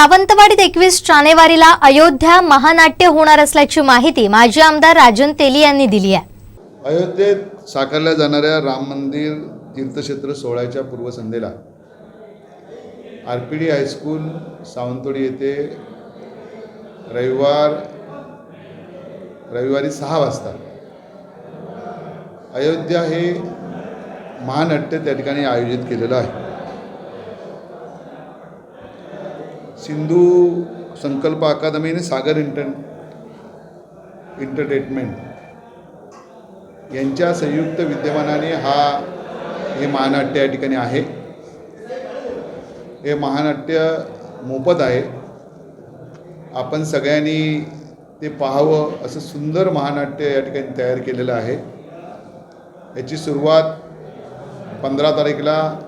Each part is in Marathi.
सावंतवाडीत एकवीस जानेवारीला अयोध्या महानाट्य होणार असल्याची माहिती माजी आमदार राजन तेली यांनी दिली आहे. अयोध्येत साकारल्या जाणाऱ्या राम मंदिर तीर्थक्षेत्र सोहळ्याच्या पूर्वसंध्येला R P D high school Sawantwadi येथे रविवार रविवारी सहा वाजता अयोध्या हे महानाट्य त्या ठिकाणी आयोजित केलेलं आहे. सिंधू संकल्प अकादमी आणि सागर इंटर एंटरटेनमेंट यांच्या संयुक्त विद्यमानाने हा हे महानाट्य या ठिकाणी आहे. हे महानाट्य मोफत आहे. आपण सगळ्यांनी ते पाहावं असं सुंदर महानाट्य या ठिकाणी तयार केलेलं आहे. याची सुरुवात पंधरा तारीखला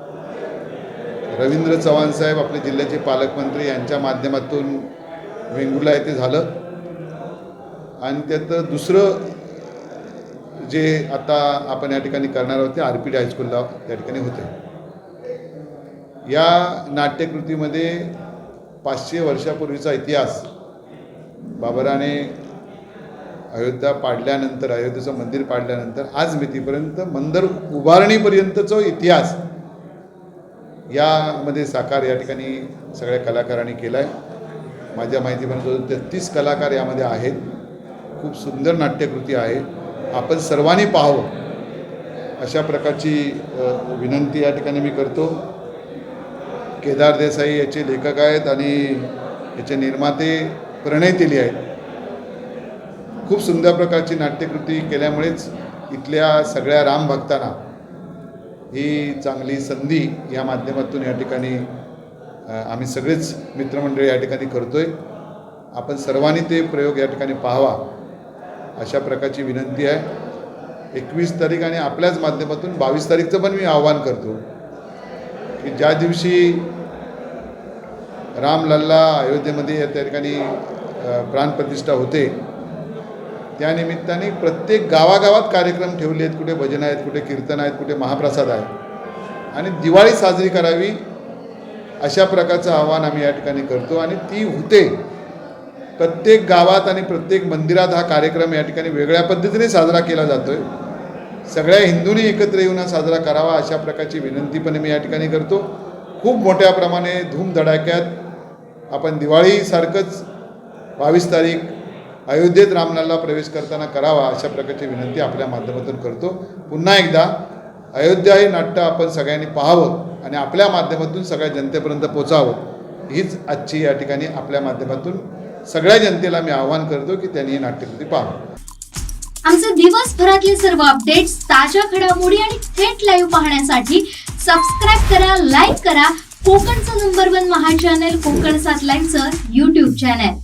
रवींद्र चव्हाण साहेब आपले जिल्ह्याचे पालकमंत्री यांच्या माध्यमातून वेंगुर्ला येथे झालं. आणि त्यात दुसरं जे आता आपण या ठिकाणी करणार आहोत ते आर पी डी हायस्कूलला त्या ठिकाणी होते या नाट्यकृतीमध्ये पाचशे वर्षापूर्वीचा इतिहास बाबराने अयोध्या पाडल्यानंतर अयोध्येचं मंदिर पाडल्यानंतर आज मितीपर्यंत मंदिर उभारणीपर्यंतचा इतिहास यामध्ये साकार या ठिकाणी सगळ्या कलाकारांनी केला आहे माझ्या माहितीपर्यंत तेहतीस कलाकार यामध्ये आहेत. खूप सुंदर नाट्यकृती आहे. आपण सर्वांनी पाहावं. अशा प्रकारची विनंती या ठिकाणी मी करतो. केदार देसाई याचे लेखक आहेत आणि याचे निर्माते प्रणय तेली आहेत. खूप सुंदर प्रकारची नाट्यकृती केल्यामुळेच इथल्या सगळ्या रामभक्तांना ही चांगली संधी या माध्यमातून या ठिकाणी आम्ही सगळेच मित्रमंडळी या ठिकाणी करतो आहे आपण सर्वांनी ते प्रयोग या ठिकाणी पाहावा अशा प्रकारची विनंती आहे. एकवीस तारीख आणि आपल्याच माध्यमातून बावीस तारीखचं पण मी आव्हान करतो की ज्या दिवशी रामलल्ला अयोध्येमध्ये या त्या ठिकाणी प्राणप्रतिष्ठा होते त्यानिमित्ताने प्रत्येक गावागावात कार्यक्रम ठेवले आहेत कुठे भजन आहेत कुठे कीर्तन आहेत कुठे महाप्रसाद आहे आणि दिवाळी साजरी करावी अशा प्रकारचं आव्हान आम्ही या ठिकाणी करतो आणि ती होते. प्रत्येक गावात आणि प्रत्येक मंदिरात हा कार्यक्रम या ठिकाणी वेगळ्या पद्धतीने साजरा केला जातोय. सगळ्या हिंदूंनी एकत्र येऊन हा साजरा करावा अशा प्रकारची विनंती पण मी या ठिकाणी करतो. खूप मोठ्या प्रमाणे धूमधडाक्यात आपण दिवाळीसारखंच बावीस तारीख अयोध्येत रामलाला प्रवेश करताना करावा अशा प्रकारची विनंती आपल्या माध्यमातून करतो. पुन्हा एकदा अयोध्या हे नाट्य आपण सगळ्यांनी पाहावं आणि आपल्या माध्यमातून सगळ्या जनतेपर्यंत पोचावं हीच आजची या ठिकाणी आपल्या माध्यमातून सगळ्या जनतेला मी आवाहन करतो की त्यांनी ही नाट्यकृती पाहावी. आमचे दिवसभरातले सर्व अपडेट्स ताज्या घडामोडी आणि थेट लाईव्ह पाहण्यासाठी सबस्क्राईब करा लाईक करा. कोकणचं नंबर वन महा चॅनल कोकण सात लाईव्हचं युट्यूब चॅनल